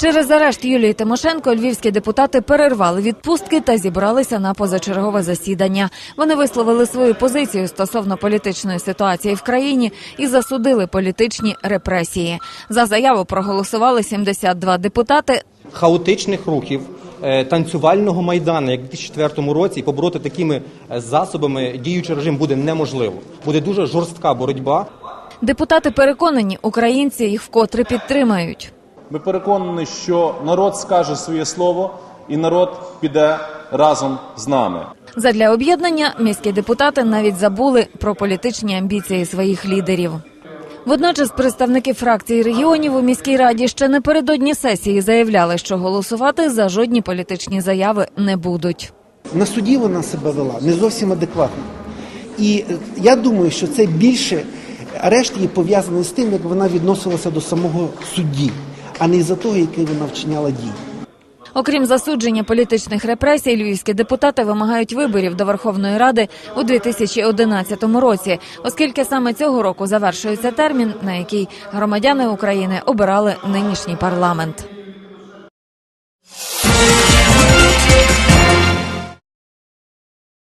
Через арешт Юлії Тимошенко львівські депутати перервали відпустки та зібралися на позачергове засідання. Вони висловили свою позицію стосовно політичної ситуації в країні і засудили політичні репресії. За заяву проголосували 72 депутати. хаотичних рухів е, танцювального майдану, як у 2004 році, і побороти такими е, засобами діючий режим буде неможливо. Буде дуже жорстка боротьба. Депутати переконані, українці їх вкотре підтримають. Ми переконані, що народ скаже своє слово, і народ піде разом з нами. Задля об'єднання міські депутати навіть забули про політичні амбіції своїх лідерів. Водночас представники фракцій регіонів у міській раді ще напередодні сесії заявляли, що голосувати за жодні політичні заяви не будуть. На суді вона себе вела не зовсім адекватно. І е, я думаю, що це більше арешт її пов'язаний з тим, як вона відносилася до самого судді, а не за того, який вона вчиняла дій. Окрім засудження політичних репресій, львівські депутати вимагають виборів до Верховної Ради у 2011 році, оскільки саме цього року завершується термін, на який громадяни України обирали нинішній парламент.